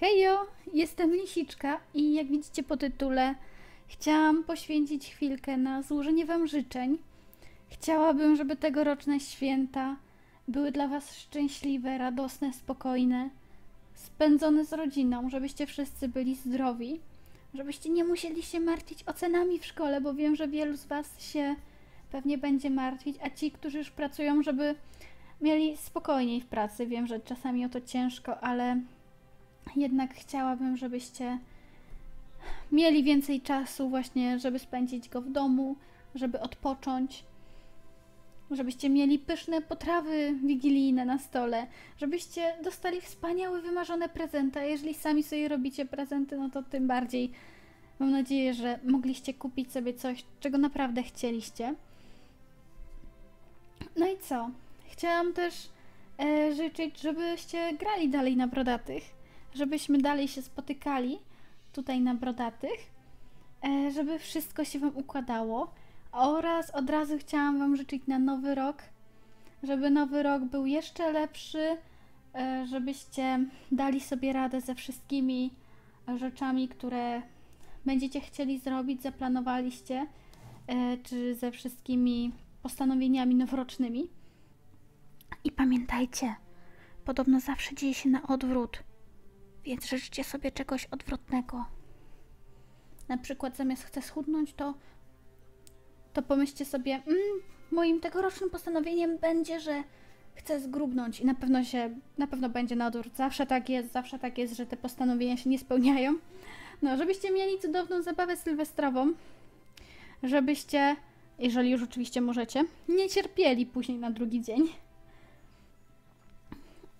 Hejo, jestem Lisiczka i jak widzicie po tytule, chciałam poświęcić chwilkę na złożenie Wam życzeń. Chciałabym, żeby tegoroczne święta były dla Was szczęśliwe, radosne, spokojne, spędzone z rodziną, żebyście wszyscy byli zdrowi, żebyście nie musieli się martwić ocenami w szkole, bo wiem, że wielu z Was się pewnie będzie martwić, a ci, którzy już pracują, żeby mieli spokojniej w pracy. Wiem, że czasami o to ciężko, ale jednak chciałabym, żebyście mieli więcej czasu właśnie, żeby spędzić go w domu, żeby odpocząć, żebyście mieli pyszne potrawy wigilijne na stole, żebyście dostali wspaniałe, wymarzone prezenty, a jeżeli sami sobie robicie prezenty, no to tym bardziej mam nadzieję, że mogliście kupić sobie coś, czego naprawdę chcieliście. No i co? Chciałam też e, życzyć, żebyście grali dalej na brodatych, żebyśmy dalej się spotykali tutaj na brodatych, e, żeby wszystko się Wam układało. Oraz od razu chciałam Wam życzyć na nowy rok, żeby nowy rok był jeszcze lepszy, e, żebyście dali sobie radę ze wszystkimi rzeczami, które będziecie chcieli zrobić, zaplanowaliście, e, czy ze wszystkimi postanowieniami noworocznymi. I pamiętajcie, podobno zawsze dzieje się na odwrót, więc życzcie sobie czegoś odwrotnego. Na przykład zamiast chcę schudnąć, to, to pomyślcie sobie, mm, moim tegorocznym postanowieniem będzie, że chcę zgrubnąć i na pewno się, na pewno będzie na odwrót. Zawsze tak jest, zawsze tak jest, że te postanowienia się nie spełniają. No, żebyście mieli cudowną zabawę sylwestrową, żebyście, jeżeli już oczywiście możecie, nie cierpieli później na drugi dzień.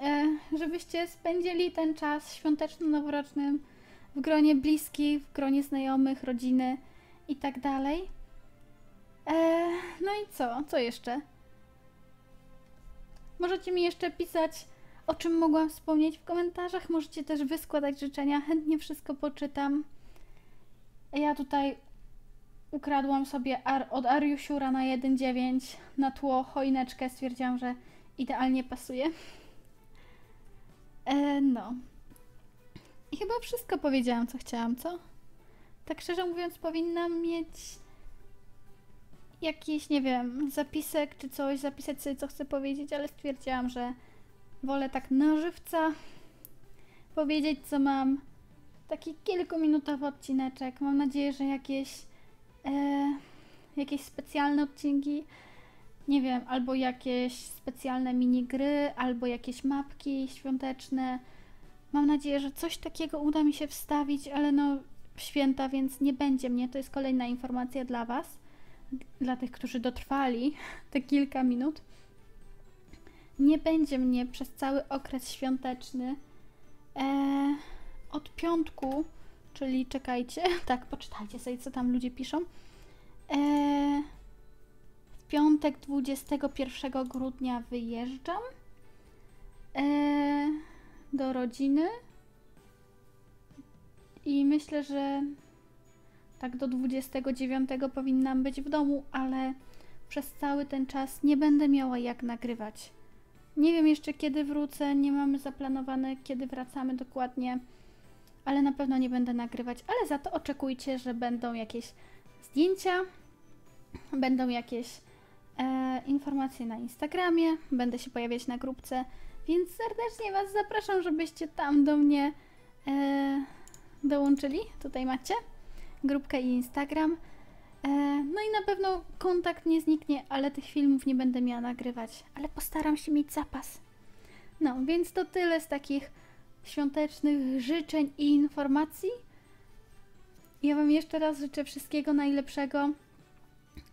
E, żebyście spędzili ten czas świąteczno-noworocznym w gronie bliskich, w gronie znajomych, rodziny i tak dalej. E, no i co? Co jeszcze? Możecie mi jeszcze pisać, o czym mogłam wspomnieć w komentarzach. Możecie też wyskładać życzenia, chętnie wszystko poczytam. Ja tutaj ukradłam sobie Ar od Ariusiura na 1.9 na tło choineczkę. Stwierdziłam, że idealnie pasuje. E, no. I chyba wszystko powiedziałam, co chciałam, co? Tak szczerze mówiąc, powinnam mieć jakiś, nie wiem, zapisek czy coś, zapisać sobie, co chcę powiedzieć, ale stwierdziłam, że wolę tak na żywca powiedzieć, co mam. Taki kilkuminutowy odcineczek. Mam nadzieję, że jakieś, e, jakieś specjalne odcinki nie wiem, albo jakieś specjalne minigry, albo jakieś mapki świąteczne. Mam nadzieję, że coś takiego uda mi się wstawić, ale no święta, więc nie będzie mnie. To jest kolejna informacja dla Was, dla tych, którzy dotrwali te kilka minut. Nie będzie mnie przez cały okres świąteczny. Eee, od piątku, czyli czekajcie, tak, poczytajcie sobie, co tam ludzie piszą. Eee, piątek 21 grudnia wyjeżdżam e, do rodziny i myślę, że tak do 29 powinnam być w domu, ale przez cały ten czas nie będę miała jak nagrywać. Nie wiem jeszcze kiedy wrócę, nie mamy zaplanowane kiedy wracamy dokładnie, ale na pewno nie będę nagrywać, ale za to oczekujcie, że będą jakieś zdjęcia, będą jakieś e, informacje na Instagramie, będę się pojawiać na grupce, więc serdecznie Was zapraszam, żebyście tam do mnie e, dołączyli. Tutaj macie grupkę i Instagram. E, no i na pewno kontakt nie zniknie, ale tych filmów nie będę miała nagrywać, ale postaram się mieć zapas. No, więc to tyle z takich świątecznych życzeń i informacji. Ja Wam jeszcze raz życzę wszystkiego najlepszego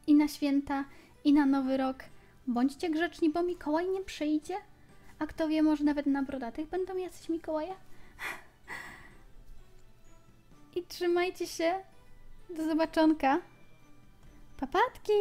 i na święta, i na nowy rok. Bądźcie grzeczni, bo Mikołaj nie przyjdzie. A kto wie, może nawet na brodatych będą jacyś Mikołaja. I trzymajcie się. Do zobaczonka. Papatki!